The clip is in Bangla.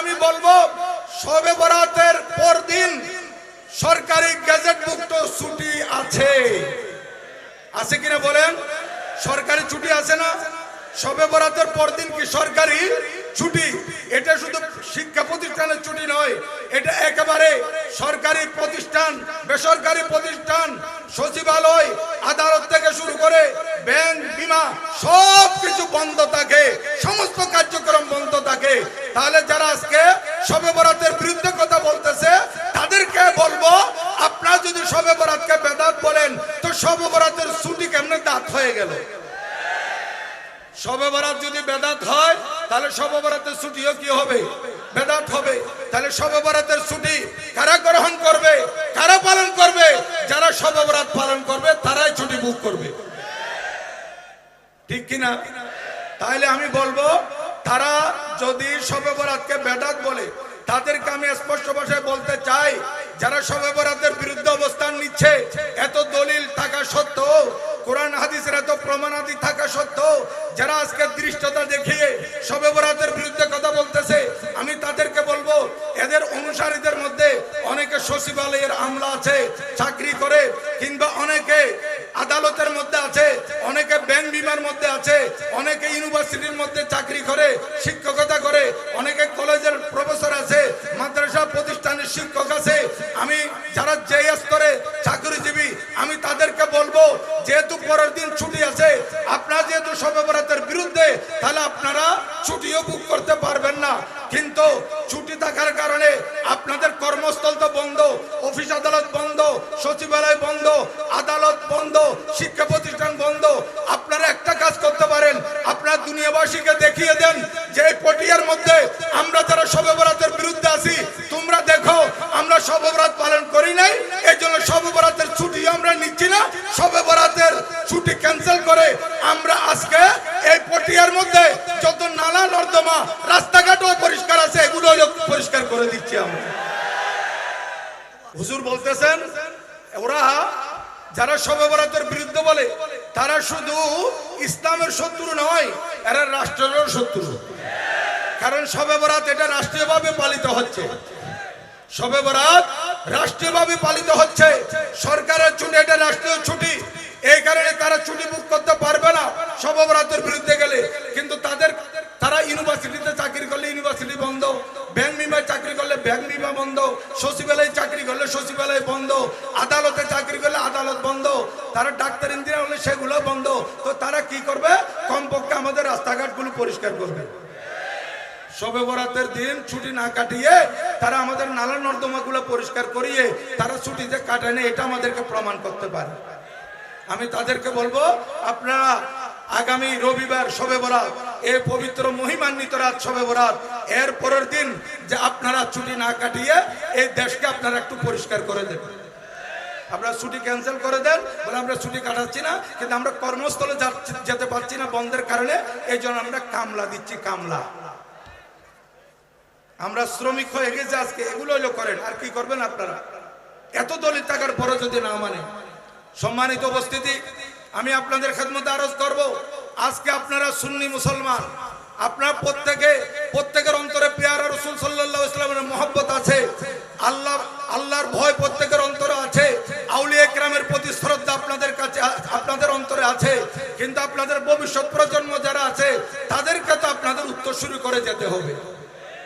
আমি বলব, সবে বরাতের পর দিন সরকারি গ্যাজেটভুক্ত ছুটি আছে। আছে কিনা বলেন? সরকারি ছুটি আছে না? সবে বরাতের পরদিন কি সরকারি ছুটি? এটা শুধু শিক্ষা প্রতিষ্ঠানের ছুটি নয়, এটা একেবারে সরকারি প্রতিষ্ঠান, বেসরকারি প্রতিষ্ঠান, সচিবালয়, আদালত থেকে শুরু করে ব্যাংক, বিমা সব কিছু বন্ধ থাকে, সমস্ত কার্যক্রম বন্ধ থাকে। তাহলে সবে ছুটি কেমনে দাঁত হয়ে গেল? সবে যদি বেদাত হয়, তাহলে সবে ছুটিও কি হবে? বেদাত হবে। তাহলে সবে ছুটি কারা গ্রহণ করবে? কারা পালন করবে? যারা সবে পালন করবে, তারাই ছুটি বুক করবে। ঠিক কিনা? তাহলে আমি বলব, তারা যদি সবে বেদাত বলে, তাদেরকে আমি স্পষ্ট ভাষায় বলতে চাই, যারা সবে বিরুদ্ধে দৃষ্টতা দেখিয়ে সবে বরাতের বিরুদ্ধে কথা বলতেছে, আমি তাদেরকে বলব, এদের অনুসারীদের মধ্যে অনেকে সচিবালয়ের আমলা আছে, চাকরি করে, কিংবা অনেকে আদালতের মধ্যে আছে, অনেকে ব্যাংক বিমার মধ্যে আছে, অনেকে ইউনিভার্সিটির মধ্যে চাকরি করে, শিক্ষকতা করে, অনেকে কলেজের প্রফেসর আছে, মাদ্রাসা প্রতিষ্ঠানের শিক্ষক আছে, আমি যারা যে স্তরে চাকরিজীবী, আমি তাদেরকে বলব, যেহেতু পরের দিন ছুটি আছে, আপনারা যেহেতু সবে বরাতের বিরুদ্ধে তাহলে আপনারা ছুটিও বুক করতে পারবেন না। কিন্তু ছুটি থাকার কারণে আপনাদের কর্মস্থল তো বন্ধ অফিস আদালত বন্ধ, সচিবালয় বন্ধ, আদালত বন্ধ, শিক্ষা প্রতিষ্ঠান বন্ধ। আপনারা একটা কাজ করতে পারেন, আপনার দুনিয়াবাসীকে দেখিয়ে দেন যে পটিয়ার মধ্যে আমরা যারা সবে করে দিচ্ছি আমরা হুজুর বলতেছেন, ওরা যারা সবে বরাতের বিরুদ্ধে বলে, তারা শুধু ইসলামের শত্রু নয়, এরা রাষ্ট্রেরও শত্রু। কারণ সবে বরাত এটা রাষ্ট্রীয়ভাবে পালিত হচ্ছে। সবে বরাত রাষ্ট্রীয়ভাবে পালিত হচ্ছে। সরকারের ছুটি এটা রাষ্ট্রীয় ছুটি। এই কারণে তারা ছুটি বুক করতে পারবে না সবে বরাতের বিরুদ্ধে গেলে। কিন্তু তাদের ব্যাংক বিমা বন্ধ, সচিবালয়ে চাকরি করলে সচিবালয় বন্ধ, আদালতে চাকরি করলে আদালত বন্ধ, তারা ডাক্তার, ইঞ্জিনিয়ার হলে সেগুলো বন্ধ। তো তারা কি করবে? কমপক্ষে আমাদের রাস্তাঘাটগুলো পরিষ্কার করবে। সবে বরাতের দিন ছুটি না কাটিয়ে তারা আমাদের নালা নর্দমাগুলো পরিষ্কার করিয়ে তারা ছুটিতে কাটায় এটা আমাদেরকে প্রমাণ করতে পারে। আমি তাদেরকে বলব, আপনারা আগামী রবিবার সবে বরাত এ পবিত্র মহিমান্বিত রাত সবে বরাত। এর পরের দিন যে আপনারা ছুটি না কাটিয়ে এই দেশকে আপনারা একটু পরিষ্কার করে দেবেন। আপনারা ছুটি ক্যান্সেল করে দেন, বলে আমরা ছুটি কাটাচ্ছি না, কিন্তু আমরা কর্মস্থলে যেতে পারছি না বন্ধের কারণে, এই জন্য আমরা কামলা দিচ্ছি, কামলা। আমরা শ্রমিক হয়ে গেছে আজকে, এগুলো হলো করেন, আর কি করবেন আপনারা? এত দলিত টাকার পরে যদি না মানে সম্মানিত উপস্থিতি, আমি আপনাদের খেদমতে আরজ করব। আজকে আপনারা সুন্নি মুসলমান। আপনার প্রত্যেকে, প্রত্যেকের অন্তরে পেয়ারা রসুল সাল্লাহ ইসলামের মহব্বত আছে। আল্লাহ আল্লাহর ভয় প্রত্যেকের অন্তরে আছে। আউলিয়া গ্রামের প্রতি শ্রদ্ধা আপনাদের কাছে, আপনাদের অন্তরে আছে। কিন্তু আপনাদের ভবিষ্যৎ প্রজন্ম যারা আছে, তাদেরকে তো আপনাদের উত্তর শুরু করে যেতে হবে।